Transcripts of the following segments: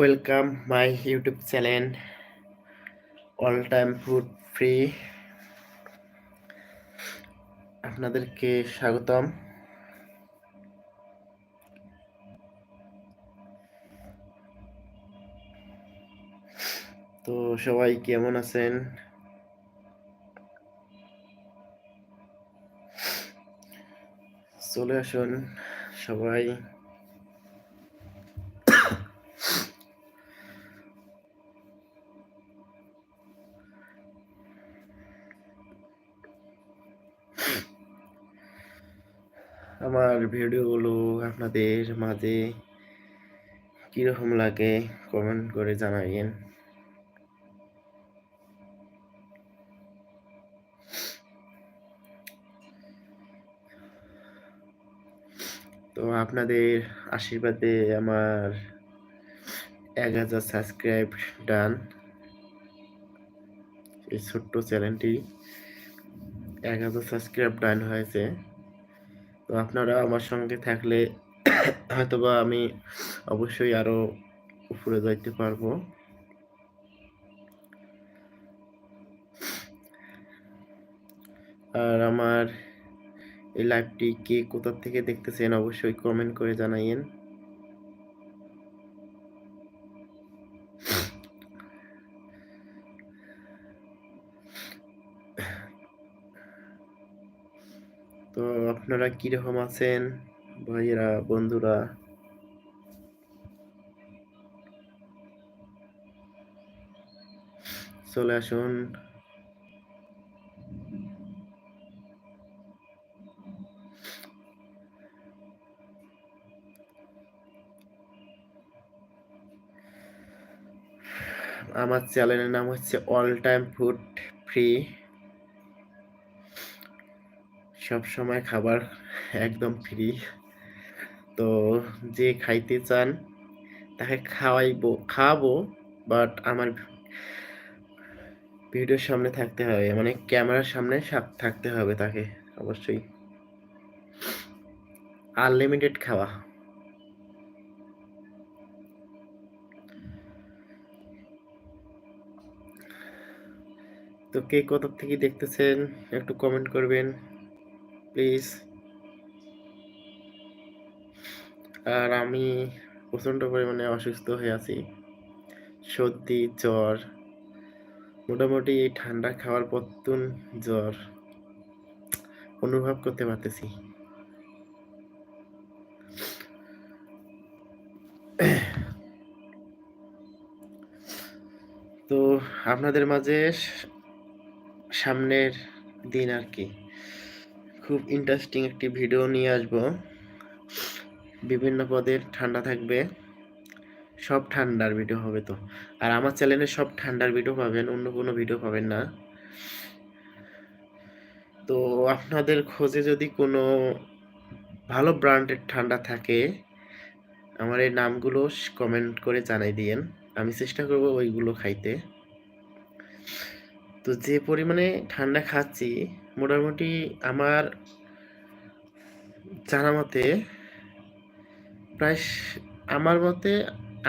Welcome my YouTube channel all time food free আপনাদেরকে স্বাগতম। তো সবাই কেমন আছেন? চলে আসুন সবাই। আমার ভিডিওগুলো আপনাদের মাঝে কীরকম লাগে কমেন্ট করে জানাইন তো আপনাদের আশীর্বাদে আমার এক হাজার সাবস্ক্রাইব ডান। এই ছোট্ট চ্যানেলটি এক হাজার সাবস্ক্রাইব ডান হয়েছে। তো আপনারা আমার সঙ্গে থাকলে হয়তোবা আমি অবশ্যই আরও উপরে যাইতে পারব। আর আমার এই লাইভটি কে কোথা থেকে দেখতেছেন অবশ্যই কমেন্ট করে জানাইয়েন। তো আপনারা কীরকম আছেন? ভাইয়েরা, বন্ধুরা? চলে আসুন। আমার চ্যানেলের নাম হচ্ছে অল টাইম ফুড ফ্রি সব সময় খাবার একদম ফ্রি তো যে খাইতে চান, তাকে খাওয়াইবো খাওয়াবো বাট আমার ভিডিওর সামনে থাকতে হবে মানে ক্যামেরার সামনে থাকতে হবে তাকে, অবশ্যই। আনলিমিটেড খাওয়া। তো কে কোথা থেকে দেখতেছেন, একটু কমেন্ট করবেন। প্লিজ। আর আমি প্রচণ্ড পরিমাণে অসুস্থ হয়ে আছি। সর্দি, জ্বর, মোটামুটি এই ঠান্ডা খাওয়ার পত্তুন জ্বর অনুভব করতে পারতেছি। তো আপনাদের মাঝে সামনের দিন আর কি। খুব ইন্টারেস্টিং একটি ভিডিও নিয়ে আসব। বিভিন্ন পদের ঠান্ডা থাকবে। সব ঠান্ডার ভিডিও হবে তো। আর আমার চ্যানেলে সব ঠান্ডার ভিডিও পাবেন, অন্য কোনো ভিডিও পাবেন না। তো আপনাদের খোঁজে যদি কোনো ভালো ব্র্যান্ডের ঠান্ডা থাকে, আমার এই নামগুলো কমেন্ট করে জানাই দিয়েন। আমি চেষ্টা করব ওইগুলো খাইতে। তো যে পরিমাণে ঠান্ডা খাচ্ছি মোটামুটি আমার জানা মতে প্রায় আমার মতে,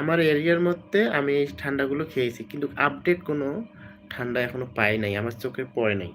আমার এরিয়ার মধ্যে আমি এই ঠান্ডাগুলো খেয়েছি। কিন্তু আপডেট কোনো ঠান্ডা এখনও পাই নাই, আমার চোখে পড়ে নাই।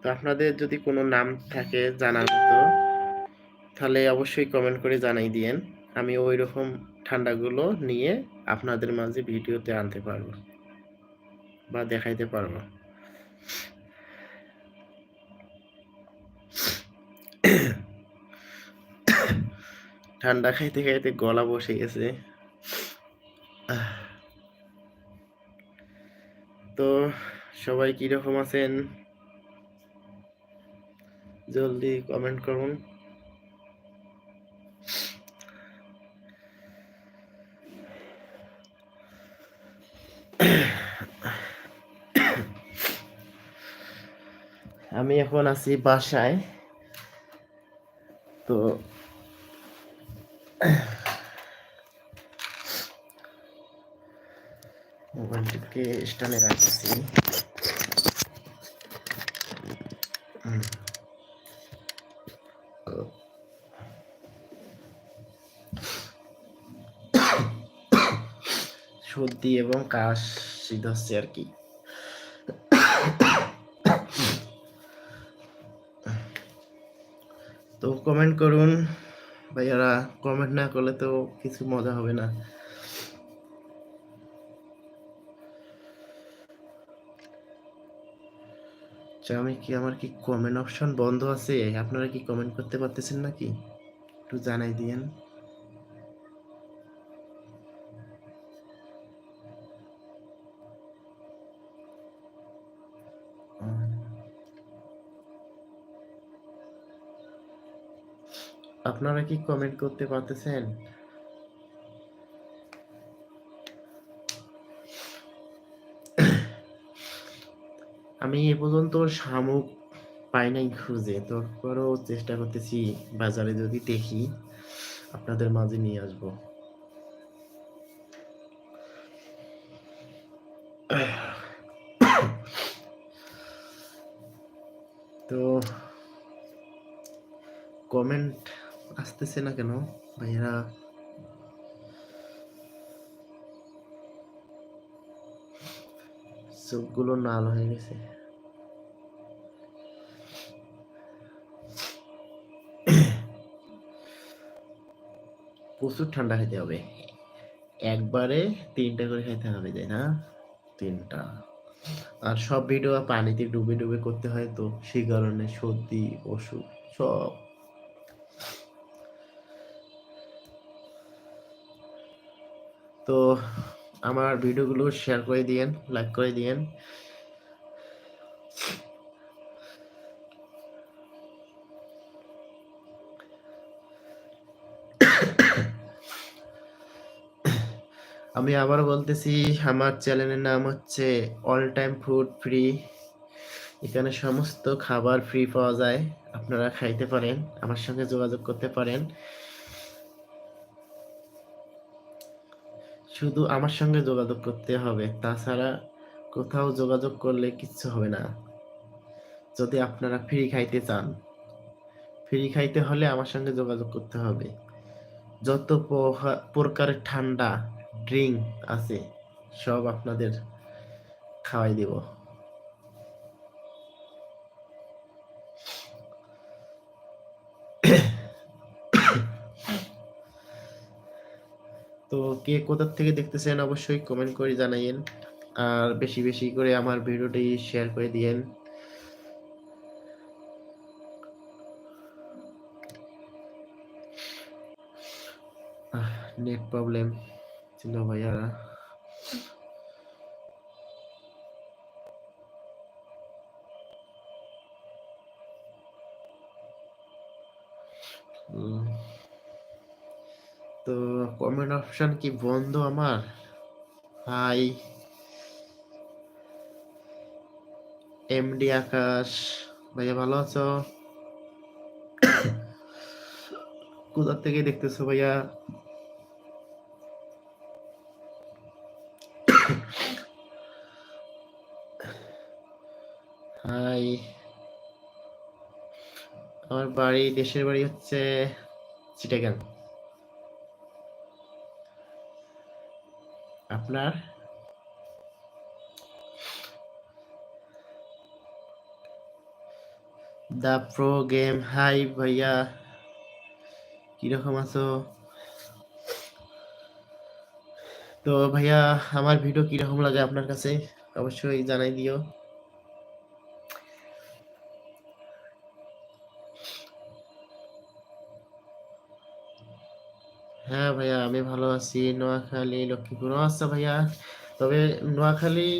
তো আপনাদের যদি কোনো নাম থাকে জানার মতো, তাহলে অবশ্যই কমেন্ট করে জানাই দিয়েন। আমি ওই রকম ঠান্ডাগুলো নিয়ে আপনাদের মাঝে ভিডিওতে আনতে পারব বা দেখাইতে পারব। ঠান্ডা খাইতে খাইতে গলা বসে গেছে। তো সবাই কীরকম আছেন? জলদি কমেন্ট করুন। আমি এখন আছি বাসায়। স্টানে রাখছি সর্দি এবং কাশ হচ্ছে আর কি। তো কমেন্ট করুন। ভাইয়ারা কমেন্ট না করলে তো কিছু মজা হবে না। আচ্ছা আমি কি, আমার কি কমেন্ট অপশন বন্ধ আছে? আপনারা কি কমেন্ট করতে পারতেছেন নাকি? একটু জানাই দিয়েন। আপনারা কি কমেন্ট করতে পারতেছেন? আমি এ পর্যন্ত শামুক পাই নাই খুঁজে। তারপরেও চেষ্টা করতেছি বাজারে যদি দেখি, আপনাদের মাঝে নিয়ে আসব। তো কমেন্ট আসতেছে না কেন? ভাইয়েরা, চোখগুলো নাল হয়ে গেছে। প্রচুর ঠান্ডা খেতে হবে। একবারে তিনটা করে খেতে হবে তাই না? তিনটা। আর সব ভিডিও পানিতে ডুবে ডুবে করতে হয় তো, সেই কারণে সর্দি, অসুখ, সব। তো আমার ভিডিওগুলো শেয়ার করে দিয়েন, লাইক করে দিয়েন। আমি আবার বলতেছি, আমার চ্যানেলের নাম হচ্ছে অল টাইম ফুড ফ্রি এখানে সমস্ত খাবার ফ্রি পাওয়া যায়, আপনারা খাইতে পারেন, আমার সঙ্গে যোগাযোগ করতে পারেন। শুধু আমার সঙ্গে যোগাযোগ করতে হবে, তাছাড়া কোথাও যোগাযোগ করলে কিচ্ছু হবে না। যদি আপনারা ফ্রি খাইতে চান ফ্রি খাইতে হলে আমার সঙ্গে যোগাযোগ করতে হবে। যত প্রকারের ঠান্ডা ড্রিঙ্ক আছে, সব আপনাদের খাওয়াই দেব। তো কে কোথার থেকে দেখতেছেন অবশ্যই কমেন্ট করে জানাইয়েন। আর বেশি বেশি করে আমার ভিডিওটি শেয়ার করে দিয়েন। নেট প্রবলেম ছিল ভাইয়ারা তো কমেন্ট অপশন কি বন্ধ আমার হাই এমডি আকাশ ভাইয়া ভালো আছো কোথা থেকে দেখতেছো ভাইয়া হাই আমার বাড়ি, দেশের বাড়ি হচ্ছে চিটাগাং। আপনার? দা প্রো গেম, হাই ভাইয়া। কীরকম আছো? তো ভাইয়া, আমার ভিডিও কীরকম লাগে আপনার কাছে? অবশ্যই জানাই দিও। হ্যাঁ ভাইয়া, আমি ভালো আছি। নোয়াখালী, লক্ষ্মীপুর। আচ্ছা ভাইয়া, তবে নোয়াখালী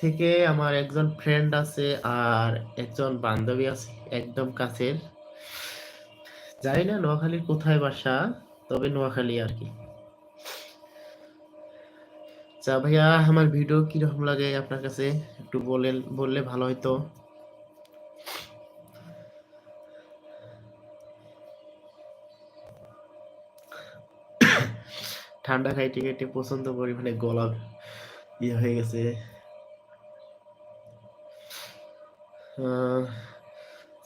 থেকে আমার একজন ফ্রেন্ড আছে আর একজন বান্ধবী আছে, একদম কাছের। জানি না নোয়াখালীর কোথায় বাসা, তবে নোয়াখালী আর কি। আচ্ছা ভাইয়া, আমার ভিডিও কীরকম লাগে আপনার কাছে? একটু বলেন, বললে ভালো হতো ঠান্ডা খাইতে খাইতে পছন্দ পরিমাণে গলা ইয়ে হয়ে গেছে।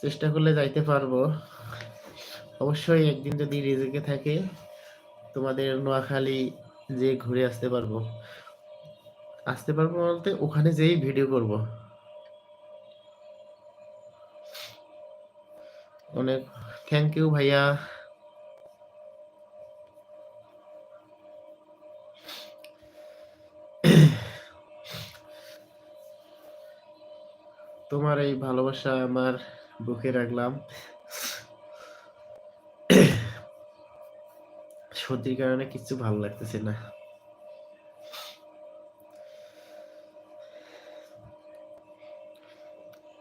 চেষ্টা করলে যাইতে পারব। অবশ্যই একদিন যদি রিজিকে থাকে, তোমাদের নোয়াখালী যে ঘুরে আসতে পারব। আসতে পারব বলতে ওখানে যেয়েই ভিডিও করব। অনেক থ্যাংক ইউ ভাইয়া। তোমার এই ভালোবাসা আমার বুকে রাখলাম। সর্দির কারণে কিছু ভালো লাগতেছে না।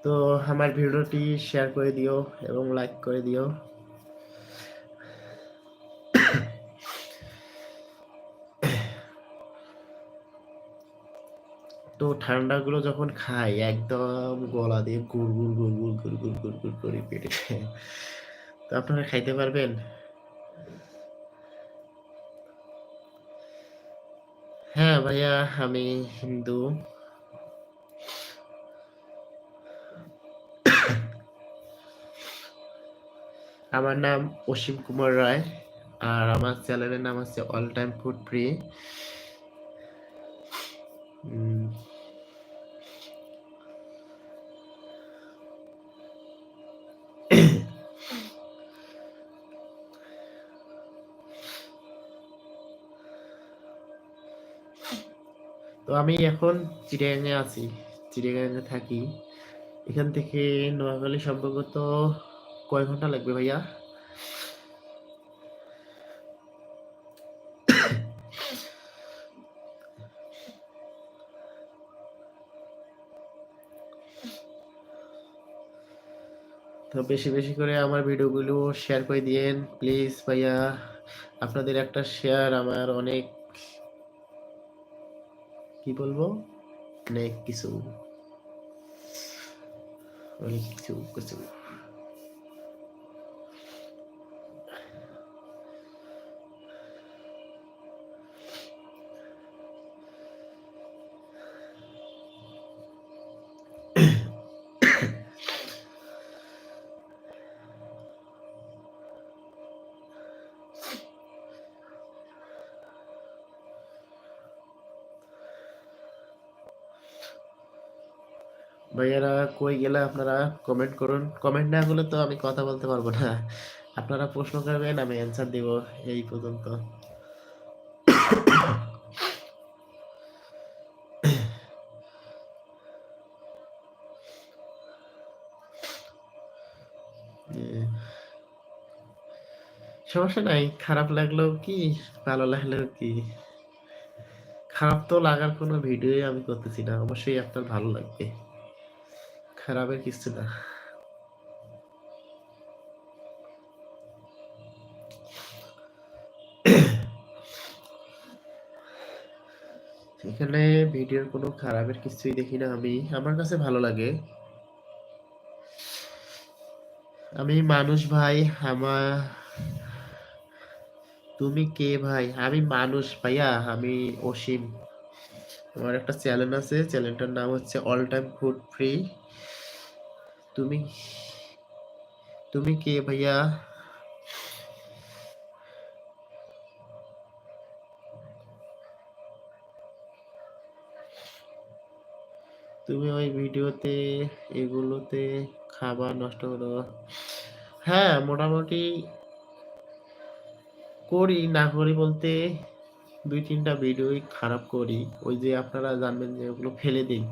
তো আমার ভিডিওটি শেয়ার করে দিও এবং লাইক করে দিও। তো ঠান্ডাগুলো যখন খাই, একদম গলা দিয়ে গুড় গুড় গুড় গুড় গুড় গুড় গুড় গুড় করে পেটে তো আপনারা খাইতে পারবেন। হ্যাঁ ভাইয়া, আমি হিন্দু। আমার নাম অসীম কুমার রায়, আর আমার চ্যানেলের নাম হচ্ছে অল টাইম ফুড ফ্রি। আমি এখন চিড়িয়াখানে আছি চিড়িয়াখানে থাকি। এখান থেকে নোয়াখালী সম্ভবত কয় ঘণ্টা লাগবে ভাইয়া? তো বেশি বেশি করে আমার ভিডিওগুলো শেয়ার করে দিয়েন প্লিজ ভাইয়া। আপনাদের একটা শেয়ার আমার অনেক কি বলব? অনেক কিছু অনেক কিছু কিছু ভাইয়ারা, কই গেলে আপনারা কমেন্ট করুন। কমেন্ট না করলে তো আমি কথা বলতে পারব না। আপনারা প্রশ্ন করবেন, আমি অ্যান্সার দিব এই পর্যন্ত। সমস্যা নাই, খারাপ লাগলেও কি, ভালো লাগলেও কি। খারাপ তো লাগার কোনো ভিডিওই আমি করতেছি না, অবশ্যই আপনার ভালো লাগবে। খারাপের কিছু না। এখানে ভিডিওর কোনো খারাপের কিছুই দেখি না আমি। আমার কাছে ভালো লাগে। আমি মানুষ ভাই আমার তুমি কে ভাই? আমি মানুষ ভাইয়া, আমি অসীম। আমার একটা চ্যানেল আছে, চ্যানেলটার নাম হচ্ছে অল টাইম ফুড ফ্রি তুমি তুমি কে ভাইয়া? তুমি ওই ভিডিওতে এগুলোতে খাবার নষ্ট করো। হ্যাঁ মোটামুটি করি, না করি বলতে দুই তিনটা ভিডিওই খারাপ করি। ওই যে আপনারা জানবেন যে ওগুলো ফেলে দিই।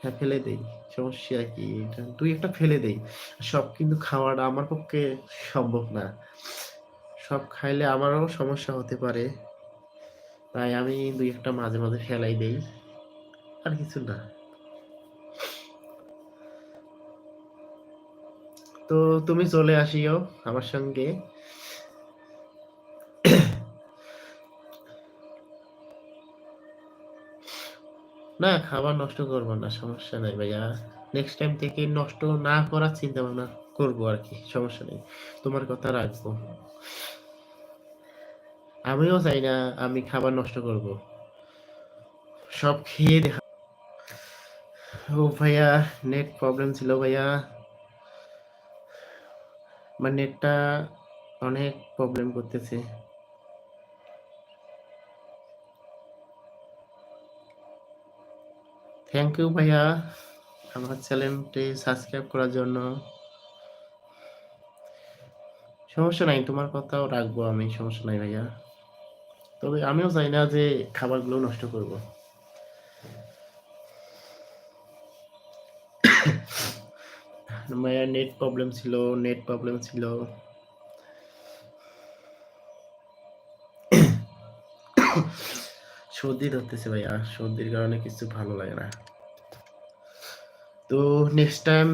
হ্যাঁ ফেলে দেই। সমস্যা কি? এটা দুই একটা ফেলে দেই। সব কিন্তু খাওয়াটা আমার পক্ষে সম্ভব না। সব খাইলে আমারও সমস্যা হতে পারে। তাই আমি দুই একটা মাঝে মাঝে ফেলাই দেই। আর কিছু না। তো তুমি চলে আসিও আমার সঙ্গে। না, খাবার নষ্ট করব না, সমস্যা নাই ভাইয়া। নেক্সট টাইম থেকে নষ্ট না করার চিন্তা ভাবনা করব আর কি, সমস্যা নেই। তোমার কথা রাখব। আমিও চাই না আমি খাবার নষ্ট করব। সব খেয়ে দেখা ও ভাইয়া নেট প্রবলেম ছিল ভাইয়া। আমার নেটটা অনেক প্রবলেম করতেছে। থ্যাংক ইউ ভাইয়া। আমার চ্যানেলটি সাবস্ক্রাইব করার জন্য। সমস্যা নাই, তোমার কথাও রাখব আমি, সমস্যা নাই ভাইয়া। তবে আমিও চাই না যে খাবারগুলো নষ্ট করব। ভাইয়া নেট প্রবলেম ছিল নেট প্রবলেম ছিল। সর্দি ধরতেছে ভাইয়া, সর্দির কারণে কিছু ভালো লাগে না। তো নেক্সট টাইম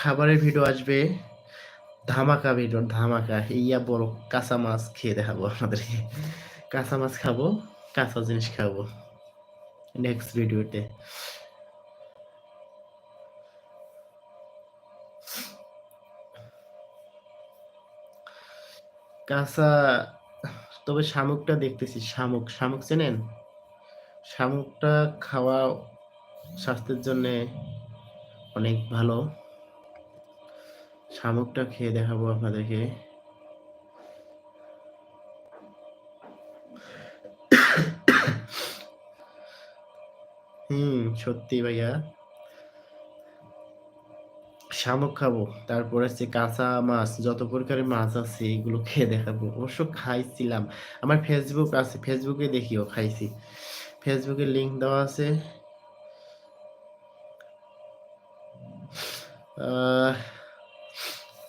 খাবারের ভিডিও আসবে, ধামাকা ভিডিও ধামাকা, ইয়া বড় কাঁচা মাছ খেয়ে দেখাবো আপনাদেরকে। কাঁচা মাছ খাব, কাঁচা জিনিস খাব নেক্সট ভিডিওতে কাঁচা, তবে শামুকটা দেখতেছি, শামুক শামুক চেনেন? শামুকটা খাওয়া স্বাস্থ্যের জন্য অনেক ভালো। শামুকটা খেয়ে দেখাবো আপনাদেরকে। হুম, সত্যি ভাইয়া। শামুক খাব, তারপর হচ্ছে কাঁচা মাছ, যত প্রকারের মাছ আছে এগুলো খেয়ে দেখাবো। অবশ্য খাইছিলাম। আমার ফেসবুক আছে ফেসবুকে দেখিও, খাইছি। ফেসবুকে লিংক দেওয়া আছে।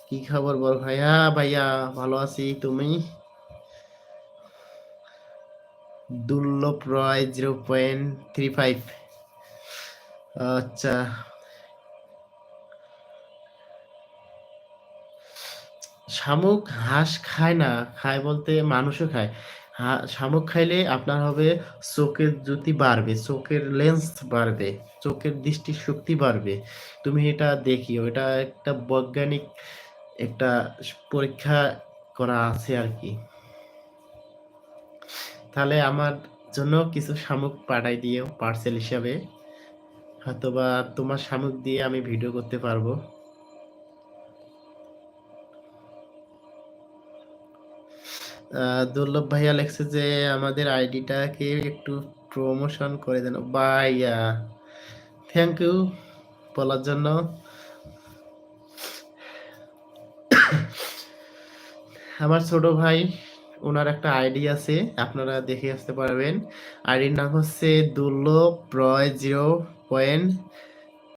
কি খবর বল ভাইয়া? ভাইয়া ভালো আছি, তুমি? Durlabh Roy zero point three five আচ্ছা। শামুক হাঁস খায় না, খায় বলতে মানুষও খায়। শামুক খাইলে আপনার হবে চোখের জ্যোতি বাড়বে, চোখের লেন্স বাড়বে, চোখের দৃষ্টি শক্তি বাড়বে। তুমি এটা দেখিও, এটা একটা বৈজ্ঞানিক একটা পরীক্ষা করা আছে আর কি। তাহলে আমার জন্য কিছু শামুক পাঠাই দিও পার্সেল হিসাবে। হয়তোবা তোমার শামুক দিয়ে আমি ভিডিও করতে পারব। দুর্লভ ভাইয়া লেখছে যে আমাদের আইডিটাকে একটু প্রমোশন করে দেন। ভাইয়া থ্যাংক ইউ বলার জন্য। আমার ছোট ভাই ওনার একটা আইডি আছে, আপনারা দেখে আসতে পারবেন। আইডির নাম হচ্ছে দুর্লভ রয় জিরো পয়েন্ট